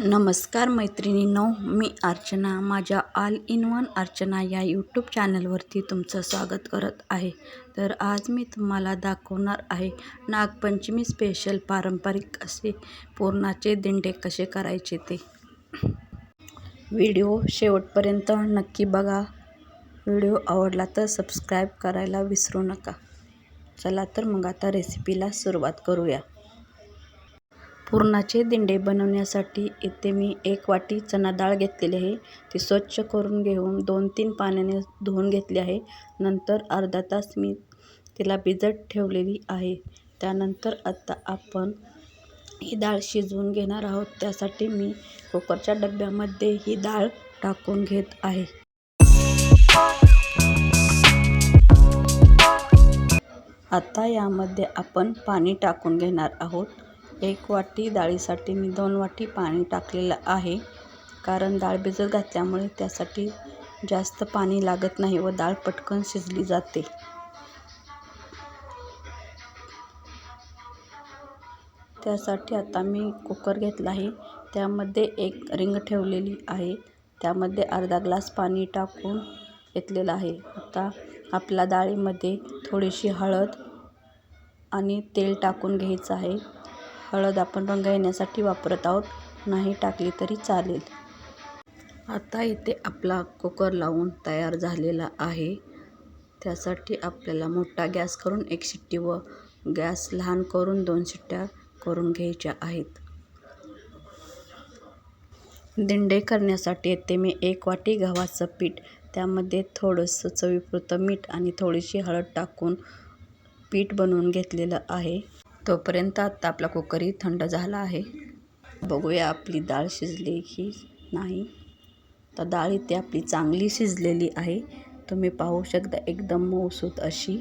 नमस्कार मैत्रिणींनो मी अर्चना. माझ्या ऑल इन वन अर्चना या यूट्यूब चॅनलवरती तुमचं स्वागत करत आहे. तर आज मी तुम्हाला दाखवणार आहे नागपंचमी स्पेशल पारंपरिक असे पुरणाचे दिंडे कसे करायचे ते. व्हिडिओ शेवटपर्यंत नक्की बघा. व्हिडिओ आवडला तर सबस्क्राईब करायला विसरू नका. चला तर मग आता रेसिपीला सुरुवात करूया. पुरणाचे दिंडे बनवण्यासाठी इथे मी एक वाटी चणा डाळ घेतलेली आहे. ती स्वच्छ करून घेऊन दोन तीन पाण्याने धुवून घेतली आहे. नंतर अर्धा तास मी तिला भिजत ठेवलेली आहे. त्यानंतर आता आपण ही डाळ शिजवून घेणार आहोत. त्यासाठी मी कुकरच्या डब्यामध्ये ही डाळ टाकून घेत आहे. आता यामध्ये आपण पाणी टाकून घेणार आहोत. एक वाटी डाळीसाठी मी दोन वाटी पाणी टाकलेलं आहे. कारण डाळ भिजत घातल्यामुळे त्यासाठी जास्त पाणी लागत नाही व डाळ पटकन शिजली जाते. त्यासाठी आता मी कुकर घेतला आहे. त्यामध्ये एक रिंग ठेवलेली आहे. त्यामध्ये अर्धा ग्लास पाणी टाकून घेतलेलं आहे. आता आपल्या डाळीमध्ये थोडीशी हळद आणि तेल टाकून घ्यायचं आहे. हळद आपण रंग येण्यासाठी वापरत आहोत. नाही टाकली तरी चालेल. आता इथे आपला कुकर लावून तयार झालेला आहे. त्यासाठी आपल्याला मोठा गॅस करून एक शिट्टी व गॅस लहान करून दोन शिट्ट्या करून घ्यायच्या आहेत. दिंडे करण्यासाठी येथे मी एक वाटी गव्हाचं पीठ त्यामध्ये थोडंसं चवीपुरतं मीठ आणि थोडीशी हळद टाकून पीठ बनवून घेतलेलं आहे. तोपर्यंत आत्ता आपला कुकरही थंड झाला आहे. बघूया आपली डाळ शिजली की नाही. तर डाळ इथे आपली चांगली शिजलेली आहे. तुम्ही पाहू शकता एकदम मऊसूत अशी.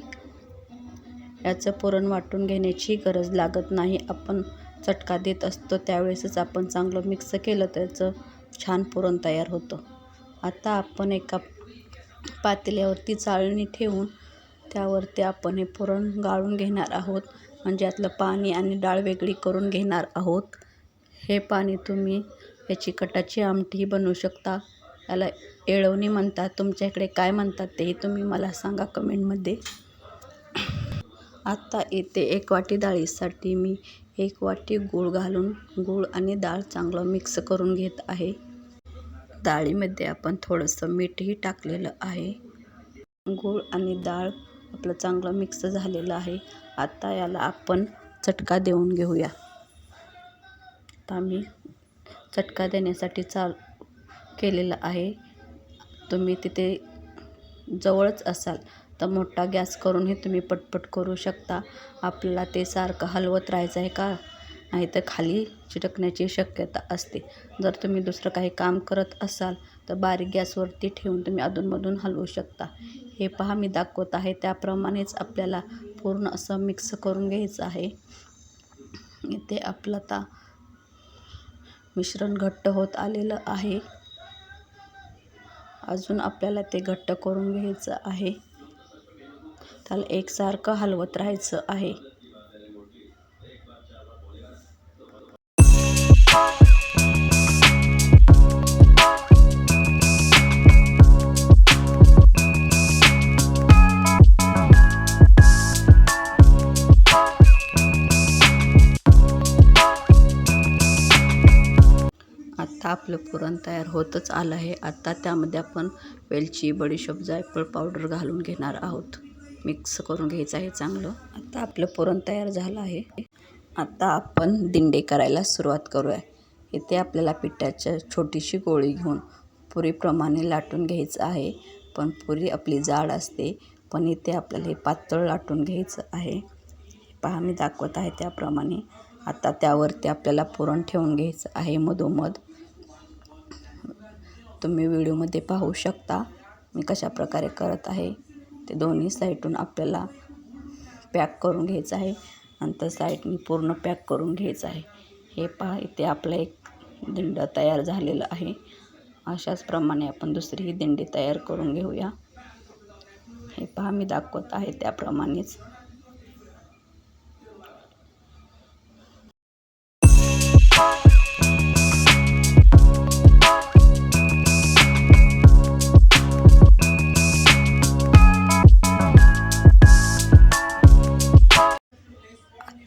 याचं पुरण वाटून घेण्याची गरज लागत नाही. आपण चटका देत असतो त्यावेळेसच आपण चांगलं मिक्स केलं त्याचं छान पुरण तयार होतं. आता आपण एका पातेल्यावरती चाळणी ठेवून त्यावरती आपण हे पुरण गाळून घेणार आहोत. म्हणजे यातलं पाणी आणि डाळ वेगळी करून घेणार आहोत. हे पाणी तुम्ही याची कटाची आमटी बनवू शकता. याला येळवणी म्हणतात. तुमच्या इकडे काय म्हणतात तेही तुम्ही मला सांगा कमेंटमध्ये. आत्ता इथे एक वाटी डाळीसाठी मी एक वाटी गूळ घालून गूळ आणि डाळ चांगलं मिक्स करून घेत आहे. डाळीमध्ये आपण थोडंसं मीठही टाकलेलं आहे. गूळ आणि डाळ आपलं चांगलं मिक्स झालेलं आहे. आता याला आपण चटका देऊन घेऊया. आता मी चटका देण्यासाठी चाल केलेलं आहे. तुम्ही तिथे जवळच असाल तर मोठा गॅस करूनही तुम्ही पटपट करू शकता. आपल्याला ते सारखं हलवत राहायचं आहे का? नाही तर खाली चिटकण्याची शक्यता असते. जर तुम्ही दुसरं काही काम करत असाल तर बारीक गॅसवरती ठेवून तुम्ही अधूनमधून हलवू शकता. हे पहा मी दाखवत आहे. त्याप्रमाणेच आपल्याला पूर्ण असं मिक्स करून घ्यायचं आहे. इथे आपलं आता मिश्रण घट्ट होत आलेलं आहे. अजून आपल्याला ते घट्ट करून घ्यायचं आहे. त्याला एकसारखं हलवत राहायचं आहे. आता आपलं पुरण तयार होतच आलं आहे. आता त्यामध्ये आपण वेलची बडीशोप जायफळ पावडर घालून घेणार आहोत. मिक्स करून घ्यायचं आहे चांगलं. आता आपलं पुरण तयार झालं आहे. आता आपण दिंडे करायला सुरुवात करूया. इथे आपल्याला पिठाच्या छोटीशी गोळी घेऊन पुरीप्रमाणे लाटून घ्यायचं आहे. पण पुरी आपली जाड असते पण इथे आपल्याला हे पातळ लाटून घ्यायचं आहे. पहा मी दाखवत आहे त्याप्रमाणे. आता त्यावरती आपल्याला पुरण ठेवून घ्यायचं आहे मधोमध. तुम्ही व्हिडिओमध्ये पाहू शकता. मी कशा प्रकारे करत आहे. ते दोन्ही साईडून आपल्याला पॅक करून घ्यायचं आहे. नंतर साईडनी पूर्ण पॅक करून घ्यायचं आहे. हे पहा इथे आपलं एक दिंड तयार झालेलं आहे. अशाच प्रमाणे आपण दुसरीही दिंडी तयार करून घेऊया. हे पहा मी दाखवत आहे त्याप्रमाणेच.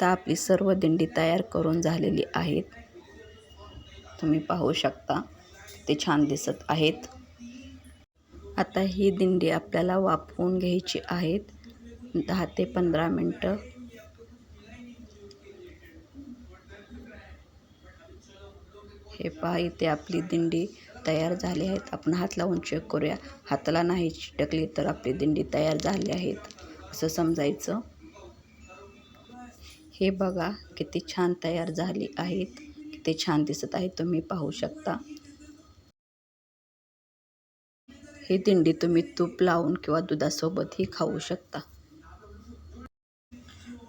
आता आपली सर्व दिंडी तयार करून झालेली आहेत. तुम्ही पाहू शकता ते छान दिसत आहेत. आता ही दिंडी आपल्याला वापरून घ्यायची आहेत. दहा ते पंधरा मिनटं. हे पहा इथे आपली दिंडी तयार झाली आहेत. आपण हात लावून चेक करूया. हाताला नाही चिटकली तर आपली दिंडी तयार झाली आहेत. असं समजायचं. हे बघा किती छान तयार झाली आहेत. किती छान दिसत आहे तुम्ही पाहू शकता. ही दिंडी तुम्ही तूप लावून किंवा दुधासोबतही खाऊ शकता.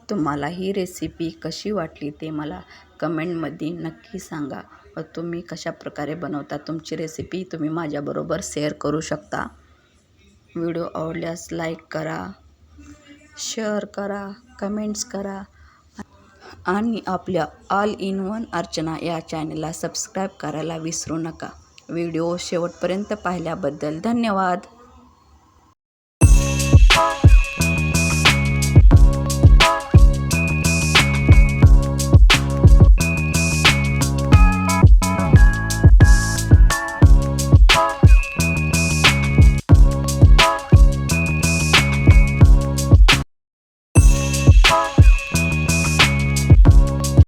तुम्हाला ही रेसिपी कशी वाटली ते मला कमेंटमध्ये नक्की सांगा. व तुम्ही कशा प्रकारे बनवता तुमची रेसिपी तुम्ही माझ्याबरोबर शेअर करू शकता. व्हिडिओ आवडल्यास लाईक करा शेअर करा कमेंट्स करा. आणि आपल्या ऑल इन वन अर्चना या चॅनलला सबस्क्राईब करायला विसरू नका. व्हिडिओ शेवटपर्यंत पाहिल्याबद्दल धन्यवाद.